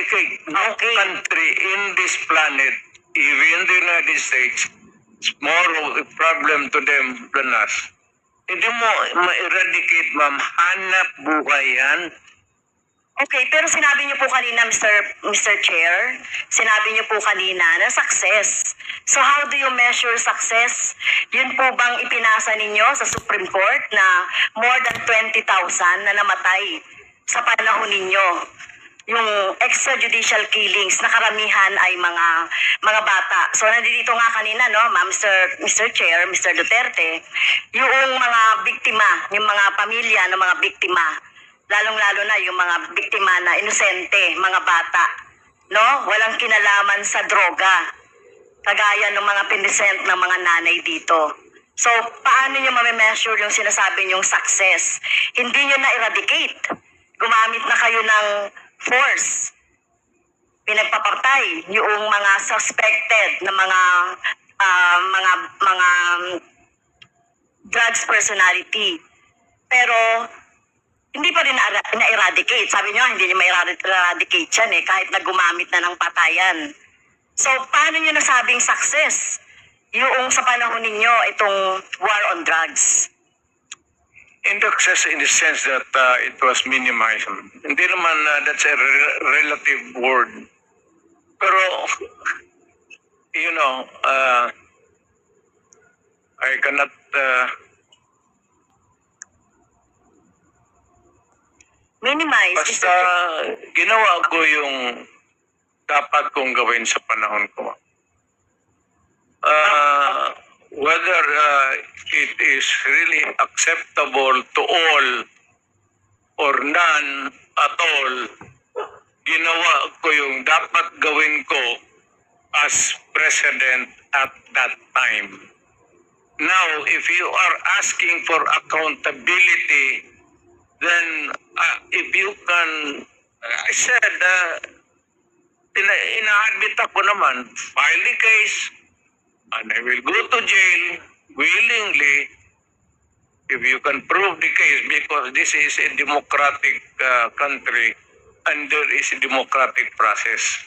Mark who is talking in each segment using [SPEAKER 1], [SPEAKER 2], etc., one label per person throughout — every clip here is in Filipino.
[SPEAKER 1] eradicate. No
[SPEAKER 2] Okay.
[SPEAKER 1] country in this planet, even the United States, is more of a problem to them than us. Hindi mo ma-eradicate, ma'am. Hanap buhay yan.
[SPEAKER 2] Okay, pero sinabi niyo po kanina, Mr. Mr. Chair, sinabi niyo po kanina na success. So how do you measure success? Yun po bang ipinasa ninyo sa Supreme Court na more than 20,000 na namatay sa panahon ninyo? Yung extrajudicial killings na karamihan ay mga mga bata. So nandito nga kanina no, Ma'am Mr. Mr. Chair, Mr. Duterte, yung mga biktima, yung mga pamilya ng mga biktima lalong-lalo na yung mga biktima na inosente, mga bata, no? Walang kinalaman sa droga. Kagaya ng mga pinisent ng mga nanay dito. So, paano nyo ma-measure yung sinasabi nyong success? Hindi nyo na-eradicate. Gumamit na kayo ng force. Pinagpapatay yung mga suspected na mga ah, mga mga drugs personality. Pero hindi pa rin na- na-eradicate. Sabi nyo, hindi nyo ma-eradicate yan eh, kahit na gumamit na ng patayan. So, paano nyo nasabing success? Yung sa panahon ninyo, itong war on drugs.
[SPEAKER 1] In the excess in the sense that uh, it was minimized. Hindi naman uh, that's a re- relative word. Pero, you know, uh, I cannot uh,
[SPEAKER 2] Minimize.
[SPEAKER 1] Basta ginawa ko yung dapat kong gawin sa panahon ko. Uh, whether uh, it is really acceptable to all or none at all, ginawa ko yung dapat gawin ko as president at that time. Now, if you are asking for accountability, then uh, if you can, I said, uh, ina ina-admit ako naman, file the case, and I will go to jail willingly if you can prove the case because this is a democratic uh, country and there is a democratic process.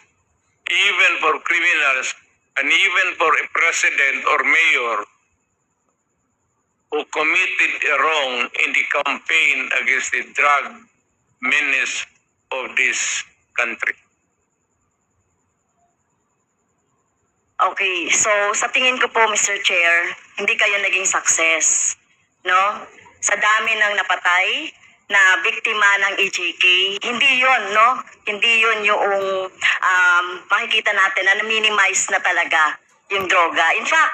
[SPEAKER 1] Even for criminals and even for a president or mayor who committed a wrong in the campaign against the drug menace of this country.
[SPEAKER 2] Okay, so sa tingin ko po, Mr. Chair, hindi kayo naging success. No? Sa dami ng napatay na biktima ng EJK, hindi yon no? Hindi yon yung um, makikita natin na na-minimize na talaga yung droga. In fact,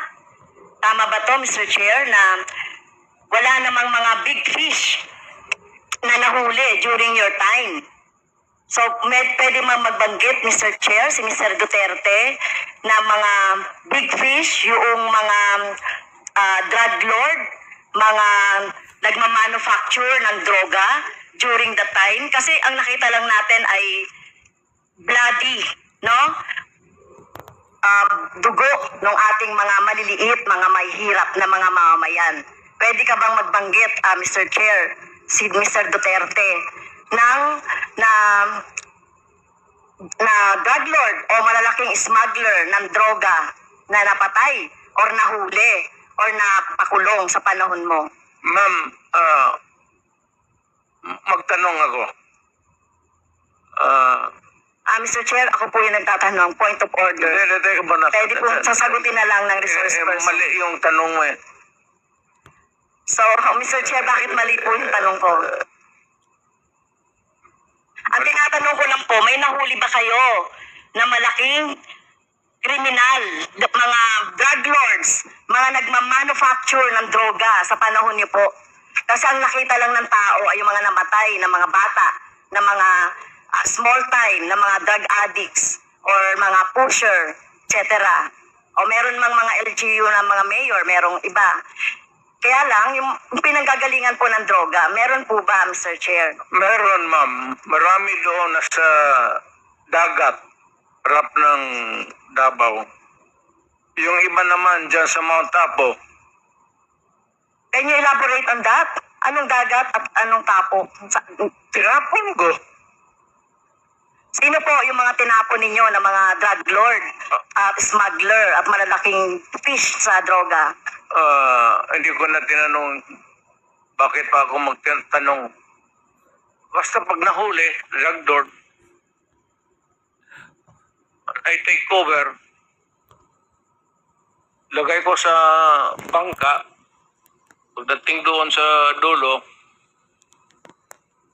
[SPEAKER 2] tama ba to, Mr. Chair, na wala namang mga big fish na nahuli during your time? So, med, pwede man magbanggit, Mr. Chair, si Mr. Duterte, na mga big fish, yung mga ah, drug lord, mga nagmamanufacture ng droga during the time. Kasi ang nakita lang natin ay bloody, no? Ah, dugo ng ating mga maliliit, mga may hirap na mga mamamayan. Pwede ka bang magbanggit, ah, Mr. Chair, si Mr. Duterte, ng na na drug lord o malalaking smuggler ng droga na napatay or nahuli or napakulong sa panahon mo?
[SPEAKER 1] Ma'am, ah, m- magtanong ako. Ah,
[SPEAKER 2] Ah, Mr. Chair, ako po yung nagtatanong, point of order.
[SPEAKER 1] Hindi, hindi, teka muna.
[SPEAKER 2] Pwede po sasagutin na lang ng resource
[SPEAKER 1] Eh, eh,
[SPEAKER 2] person.
[SPEAKER 1] Mali yung tanong mo eh.
[SPEAKER 2] So, Mr. Chair, bakit mali po yung tanong ko? Ang tinatanong ko lang po, may nahuli ba kayo na malaking kriminal, mga drug lords, mga nagmamanufacture ng droga sa panahon niyo po? Kasi ang nakita lang ng tao ay yung mga namatay na mga bata, na mga ah, small time, na mga drug addicts, or mga pusher, etc. O meron mang mga LGU na mga mayor, merong iba. Kaya lang, yung, pinanggagalingan po ng droga, meron po ba, Mr. Chair?
[SPEAKER 1] Meron, ma'am. Marami doon nasa dagat, rap ng Davao. Yung iba naman dyan sa Mount Apo,
[SPEAKER 2] Can you elaborate on that? Anong dagat at anong tapo? Sa,
[SPEAKER 1] tinapon ko.
[SPEAKER 2] Sino po yung mga tinapon ninyo na mga drug lord at smuggler at malalaking fish sa droga?
[SPEAKER 1] Ah, hindi ko na tinanong bakit pa ako magtanong. Basta pag nahuli, drug lord, I take cover, lagay ko sa bangka, pagdating doon sa dulo,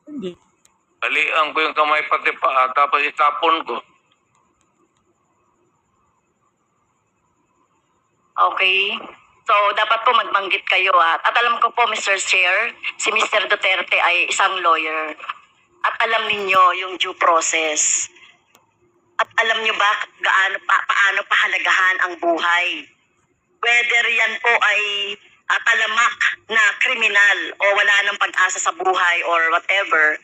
[SPEAKER 3] Hindi.
[SPEAKER 1] Balian ko yung kamay pati paa, tapos itapon ko.
[SPEAKER 2] Okay. So, dapat po magbanggit kayo at, at alam ko po, Mr. Chair, si Mr. Duterte ay isang lawyer. At alam ninyo yung due process. At alam nyo ba gaano pa, paano pahalagahan ang buhay? Whether yan po ay ah, talamak na kriminal o wala ng pag-asa sa buhay or whatever,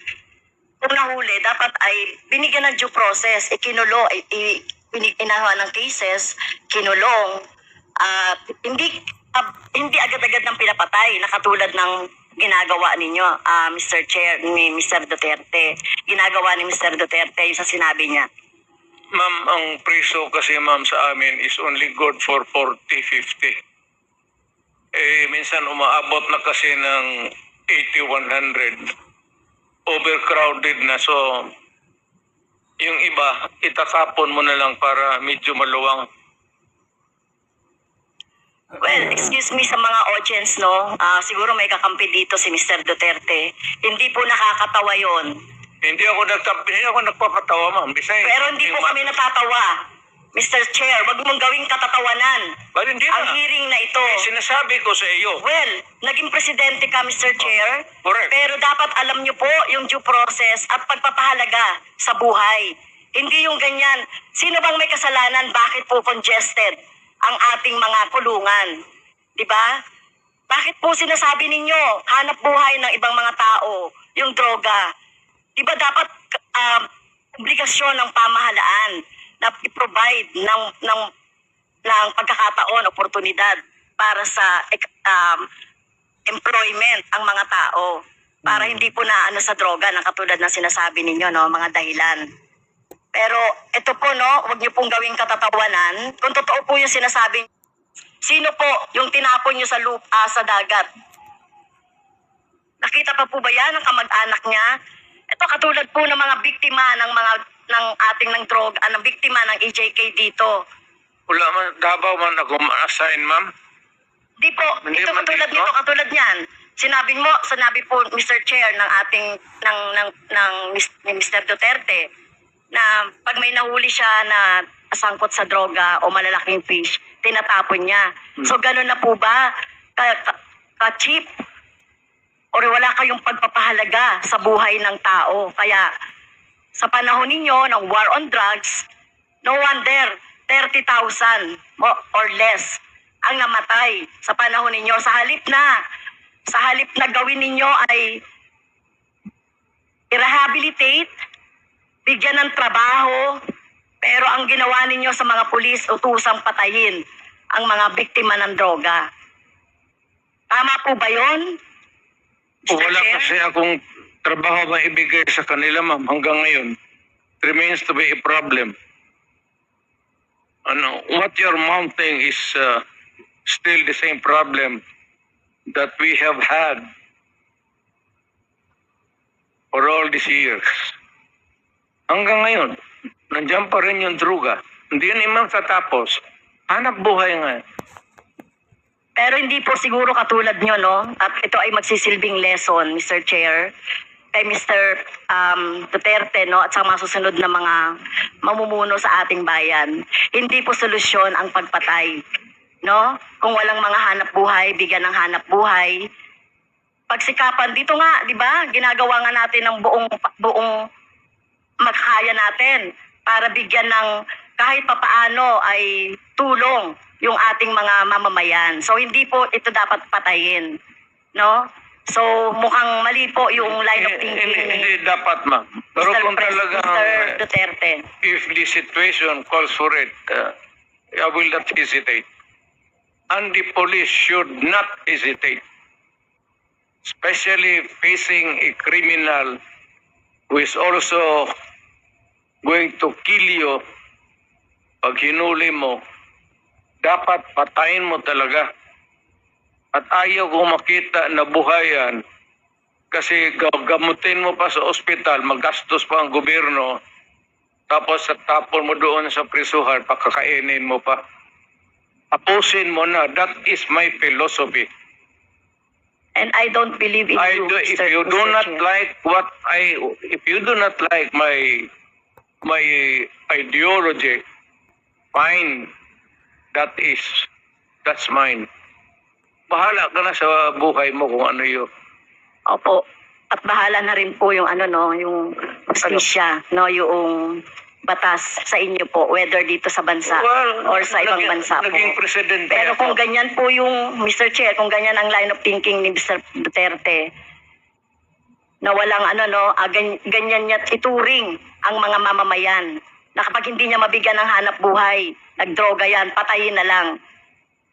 [SPEAKER 2] kung nahuli, dapat ay binigyan ng due process, ikinulo, inawa ng cases, kinulong, at hindi ah, hindi agad-agad ng pinapatay na katulad ng ginagawa ninyo, ah, Mr. Chair, ni Mr. Duterte. Ginagawa ni Mr. Duterte yung sa sinabi niya.
[SPEAKER 1] Ma'am, ang preso kasi ma'am sa amin is only good for 40, 50. Eh, minsan umaabot na kasi ng 80, 100. Overcrowded na. So, yung iba, itatapon mo na lang para medyo maluwang.
[SPEAKER 2] Well, excuse me sa mga audience, no? Ah, siguro may kakampi dito si Mr. Duterte. Hindi po nakakatawa yon.
[SPEAKER 1] Hindi ako nagtap hindi ako nagpapatawa, ma'am. Bisay,
[SPEAKER 2] Pero hindi po kami natatawa. Mr. Chair, wag mong gawing katatawanan.
[SPEAKER 1] But hindi
[SPEAKER 2] Ang
[SPEAKER 1] na.
[SPEAKER 2] hearing na ito.
[SPEAKER 1] Eh, sinasabi ko sa iyo.
[SPEAKER 2] Well, naging presidente ka, Mr. Chair.
[SPEAKER 1] Correct.
[SPEAKER 2] Pero dapat alam niyo po yung due process at pagpapahalaga sa buhay. Hindi yung ganyan. Sino bang may kasalanan? Bakit po congested ang ating mga kulungan? Di ba? Bakit po sinasabi ninyo, hanap buhay ng ibang mga tao, yung droga? Di ba dapat um, obligasyon ng pamahalaan na i-provide ng, ng, ng pagkakataon, oportunidad para sa um, employment ang mga tao para hindi po na ano sa droga na katulad ng sinasabi ninyo no mga dahilan. Pero ito po no, wag niyo pong gawing katatawanan. Kung totoo po yung sinasabi Sino po yung tinapon niyo sa lupa sa dagat? Nakita pa po ba yan ng kamag-anak niya? Ito katulad po ng mga biktima ng mga ng ating ng droga, ah, ng biktima ng EJK dito.
[SPEAKER 1] Wala man, Davao man ako ma-assign, ma'am.
[SPEAKER 2] Di po,
[SPEAKER 1] Hindi
[SPEAKER 2] ito
[SPEAKER 1] man
[SPEAKER 2] katulad
[SPEAKER 1] dito?
[SPEAKER 2] nito, katulad niyan. Sinabi mo, sinabi po Mr. Chair ng ating ng ng ng ni Mr. Duterte na pag may nahuli siya na sangkot sa droga o malalaking fish, tinatapon niya.
[SPEAKER 1] Hmm.
[SPEAKER 2] So ganun na po ba ka, ka, ka- cheap or wala kayong pagpapahalaga sa buhay ng tao. Kaya sa panahon ninyo ng war on drugs, no wonder 30,000 mo- or less ang namatay sa panahon ninyo. Sa halip na, sa halip na gawin ninyo ay i-rehabilitate, bigyan ng trabaho, pero ang ginawa ninyo sa mga pulis, utusang patayin ang mga biktima ng droga. Tama po ba yun? Mr.
[SPEAKER 1] Wala
[SPEAKER 2] Chair?
[SPEAKER 1] kasi akong trabaho ba ibigay sa kanila, ma'am, hanggang ngayon. It remains to be a problem. Ano, what you're mounting is uh, still the same problem that we have had for all these years. Hanggang ngayon, nandiyan pa rin yung druga. Hindi yan imang tatapos. Hanap buhay nga.
[SPEAKER 2] Pero hindi po siguro katulad nyo, no? At ito ay magsisilbing lesson, Mr. Chair, kay Mr. Um, Duterte, no? At sa mga susunod na mga mamumuno sa ating bayan. Hindi po solusyon ang pagpatay, no? Kung walang mga hanap buhay, bigyan ng hanap buhay. Pagsikapan, dito nga, di ba? Ginagawa nga natin ng buong, buong makakaya natin para bigyan ng kahit papaano ay tulong yung ating mga mamamayan. So hindi po ito dapat patayin, no? So mukhang mali po yung line of thinking
[SPEAKER 1] Hindi, hindi dapat, ma'am. Pero
[SPEAKER 2] Mr.
[SPEAKER 1] kung.
[SPEAKER 2] Mr. Duterte.
[SPEAKER 1] if the situation calls for it, uh, I will not hesitate. And the police should not hesitate, especially facing a criminal who is also going to kill you pag hinuli mo, dapat patayin mo talaga. At ayaw ko makita na buhayan kasi gagamutin mo pa sa ospital, magastos pa ang gobyerno, tapos sa tapon mo doon sa prisuhan, pakakainin mo pa. Apusin mo na. That is my philosophy.
[SPEAKER 2] And I don't believe in
[SPEAKER 1] I
[SPEAKER 2] you,
[SPEAKER 1] do, if
[SPEAKER 2] Mr.
[SPEAKER 1] you do
[SPEAKER 2] Mr.
[SPEAKER 1] not
[SPEAKER 2] Chair.
[SPEAKER 1] like what I, if you do not like my, my ideology, fine. That is, that's mine. Bahala ka na sa buhay mo kung ano yun.
[SPEAKER 2] Opo. At bahala na rin po yung ano no, yung justisya, no, yung batas sa inyo po, whether dito sa bansa or sa ibang
[SPEAKER 1] naging-
[SPEAKER 2] bansa po.
[SPEAKER 1] Naging presidente
[SPEAKER 2] Pero kung
[SPEAKER 1] ako.
[SPEAKER 2] ganyan po yung, Mr. Chair, kung ganyan ang line of thinking ni Mr. Duterte, na walang ano no, ah, gan- ganyan niya ituring ang mga mamamayan. Na kapag hindi niya mabigyan ng hanap buhay, nagdroga yan, patayin na lang.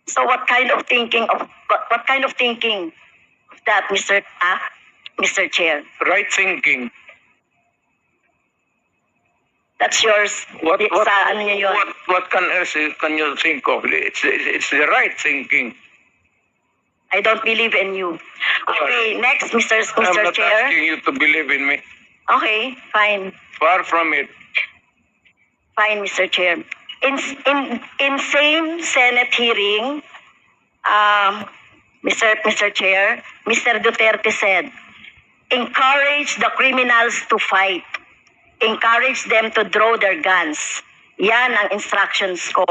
[SPEAKER 2] So what kind of thinking of what, what kind of thinking of that, Mr. Ah, Mr. Chair?
[SPEAKER 1] Right thinking.
[SPEAKER 2] That's yours.
[SPEAKER 1] What, what,
[SPEAKER 2] sa ano niyo yun?
[SPEAKER 1] what, what can else can you think of? It's, it's the right thinking.
[SPEAKER 2] I don't believe in you. Okay, next, Mr.
[SPEAKER 1] I'm
[SPEAKER 2] Mr.
[SPEAKER 1] not
[SPEAKER 2] Chair.
[SPEAKER 1] asking you to believe in me.
[SPEAKER 2] Okay, fine.
[SPEAKER 1] Far from it.
[SPEAKER 2] Fine, Mr. Chair. In, in, in same Senate hearing, um, Mr. Mr. Chair, Mr. Duterte said, encourage the criminals to fight. Encourage them to draw their guns. Yan ang instructions ko.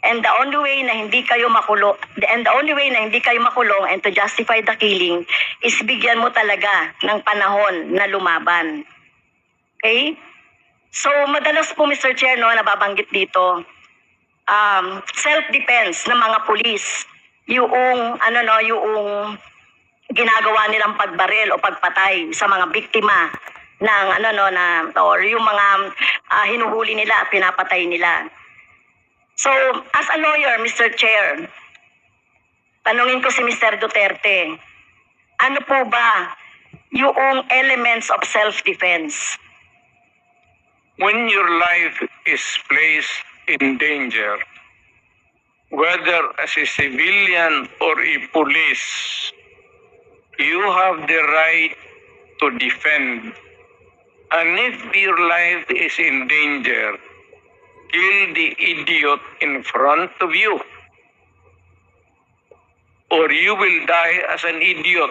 [SPEAKER 2] And the only way na hindi kayo makulong, and the only way na hindi kayo makulong and to justify the killing is bigyan mo talaga ng panahon na lumaban. Okay? So, madalas po, Mr. Chair, no, nababanggit dito, um, self-defense ng mga pulis, yung, ano no, yung ginagawa nilang pagbaril o pagpatay sa mga biktima ng ano no na or yung mga ah, hinuhuli nila at pinapatay nila. So, as a lawyer, Mr. Chair, tanungin ko si Mr. Duterte, ano po ba yung elements of self-defense?
[SPEAKER 1] When your life is placed in danger, whether as a civilian or a police, you have the right to defend. And if your life is in danger, kill the idiot in front of you. Or you will die as an idiot.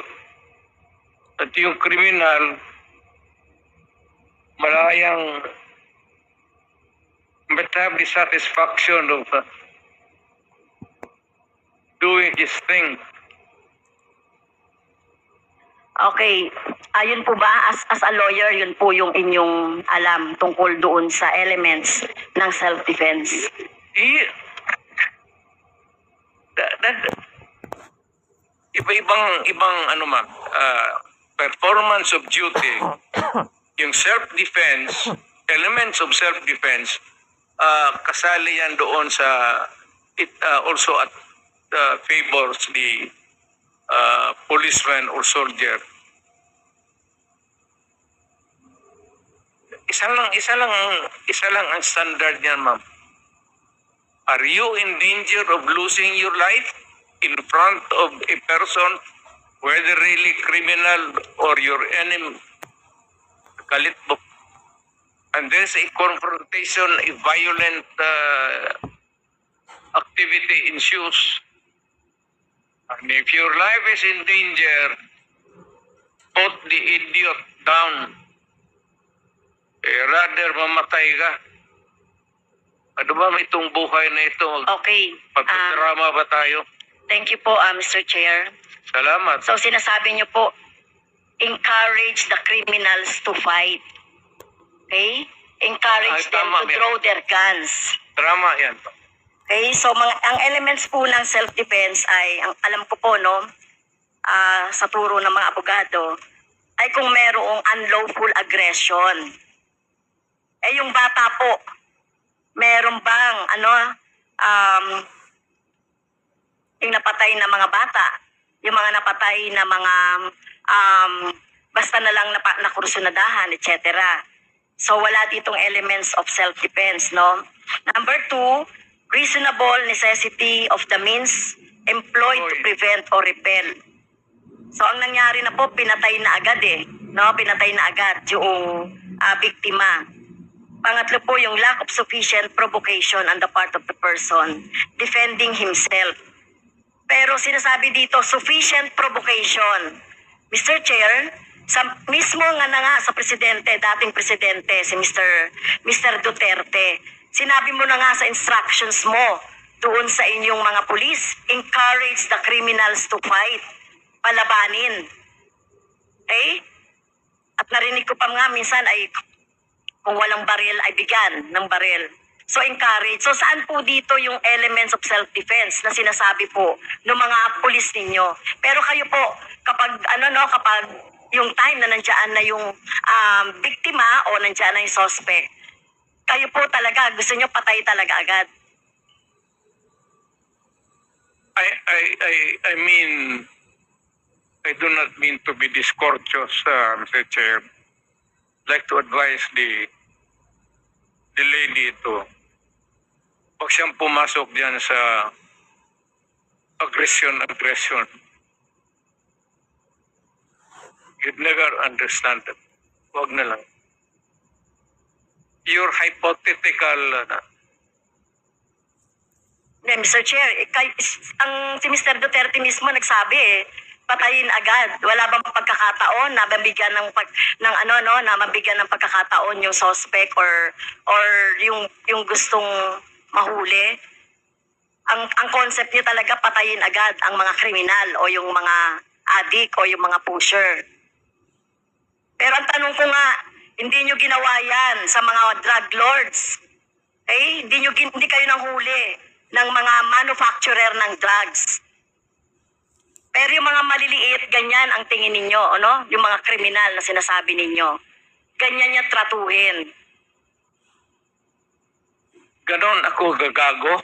[SPEAKER 1] At yung kriminal, malayang but have the satisfaction of uh, doing his thing.
[SPEAKER 2] Okay, ayun po ba, as, as a lawyer, yun po yung inyong alam tungkol doon sa elements ng self-defense.
[SPEAKER 1] He, that, that, iba-ibang ibang ano ma, uh, performance of duty, yung self-defense, elements of self-defense, uh, kasali yan doon sa, it uh, also at uh, favors the uh, policeman or soldier. Isa lang, isa lang, isa lang ang standard niyan, ma'am. Are you in danger of losing your life in front of a person, whether really criminal or your enemy? Galit mo. And there's a confrontation, a violent uh, activity ensues. And if your life is in danger, put the idiot down. Eh, rather mamatay ka. Ano ba may itong buhay na ito?
[SPEAKER 2] Okay, ah,
[SPEAKER 1] Pagpadrama ba tayo?
[SPEAKER 2] thank you po, ah, Mr. Chair.
[SPEAKER 1] Salamat.
[SPEAKER 2] So sinasabi niyo po, encourage the criminals to fight. Okay? Encourage
[SPEAKER 1] Ay,
[SPEAKER 2] them
[SPEAKER 1] tama,
[SPEAKER 2] to
[SPEAKER 1] ma'am.
[SPEAKER 2] draw their guns.
[SPEAKER 1] Drama yan.
[SPEAKER 2] Okay, so mga, ang elements po ng self-defense ay, ang alam ko po, no, ah, sa turo ng mga abogado, ay kung merong unlawful aggression. Eh, yung bata po, meron bang, ano, um, yung napatay na mga bata, yung mga napatay na mga, um, basta na lang napa, nakursunadahan, etc. So wala ditong elements of self-defense, no? Number two, reasonable necessity of the means employed to prevent or repel. So ang nangyari na po, pinatay na agad eh. No, pinatay na agad yung ah, biktima. Pangatlo po yung lack of sufficient provocation on the part of the person defending himself. Pero sinasabi dito, sufficient provocation. Mr. Chair, sa mismo nga na nga sa presidente, dating presidente, si Mr. Mr. Duterte, sinabi mo na nga sa instructions mo doon sa inyong mga pulis, encourage the criminals to fight, palabanin. Okay? At narinig ko pa nga minsan ay kung walang baril ay bigyan ng baril. So encourage. So saan po dito yung elements of self-defense na sinasabi po ng mga pulis ninyo? Pero kayo po, kapag ano no, kapag yung time na nandiyan na yung um, biktima o nandiyan na yung suspect, kayo po talaga, gusto nyo patay talaga agad.
[SPEAKER 1] I, I, I, I mean, I do not mean to be discourteous, uh, Mr. Chair. Like to advise the the lady to pag siyang pumasok diyan sa aggression, aggression. You'd never understand it. Huwag na lang. Your hypothetical uh,
[SPEAKER 2] Hindi, Mr. Chair, eh, kay, ang si Mr. Duterte mismo nagsabi eh, patayin agad. Wala bang pagkakataon na mabigyan ng pag, ng ano no, na mabigyan ng pagkakataon yung suspect or or yung yung gustong mahuli. Ang ang concept niya talaga patayin agad ang mga kriminal o yung mga addict o yung mga pusher. Pero ang tanong ko nga, hindi nyo ginawa yan sa mga drug lords. Eh, hindi, nyo, hindi kayo nang huli ng mga manufacturer ng drugs. Pero yung mga maliliit, ganyan ang tingin ninyo, ano? Yung mga kriminal na sinasabi ninyo. Ganyan niya tratuhin.
[SPEAKER 1] ganon ako gagago.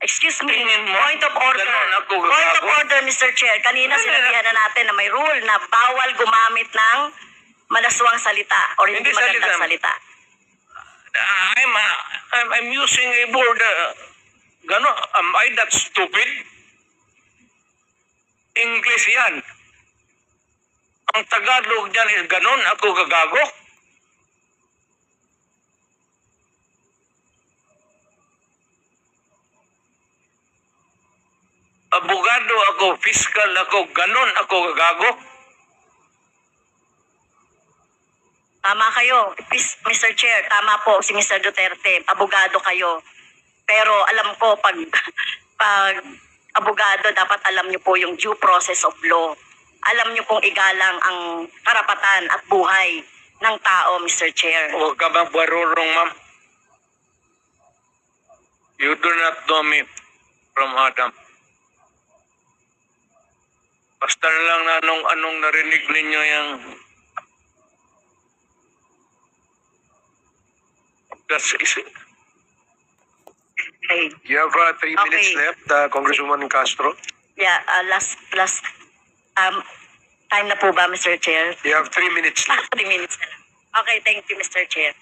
[SPEAKER 2] Excuse me,
[SPEAKER 1] Tingin mo,
[SPEAKER 2] point of order.
[SPEAKER 1] ganun ako
[SPEAKER 2] Point of
[SPEAKER 1] gagago?
[SPEAKER 2] order, Mr. Chair. Kanina
[SPEAKER 1] Ano
[SPEAKER 2] sinabihan na natin na may rule na bawal gumamit ng malaswang salita or hindi,
[SPEAKER 1] Hindi
[SPEAKER 2] magandang
[SPEAKER 1] salita.
[SPEAKER 2] salita.
[SPEAKER 1] I'm, uh, I'm, I'm using a word, uh, gano, am I that stupid? English yan. Ang Tagalog niyan is ganon, ako gagago. Abogado ako, fiscal ako, ganon ako gagago.
[SPEAKER 2] Tama kayo, Mr. Chair, tama po si Mr. Duterte, abogado kayo. Pero alam ko, pag, pag abogado, dapat alam niyo po yung due process of law. Alam niyo pong igalang ang karapatan at buhay ng tao, Mr. Chair.
[SPEAKER 1] Huwag ka bang barurong, ma'am? You do not know me from Adam. Basta lang na anong, anong narinig ninyo yung... That's
[SPEAKER 2] Okay.
[SPEAKER 3] You have uh, three
[SPEAKER 2] Okay.
[SPEAKER 3] minutes left, uh, Congresswoman Castro.
[SPEAKER 2] Yeah, uh, last, last, um, time na po ba, Mr. Chair?
[SPEAKER 3] You have three minutes left.
[SPEAKER 2] Three minutes na lang. Okay, thank you, Mr. Chair.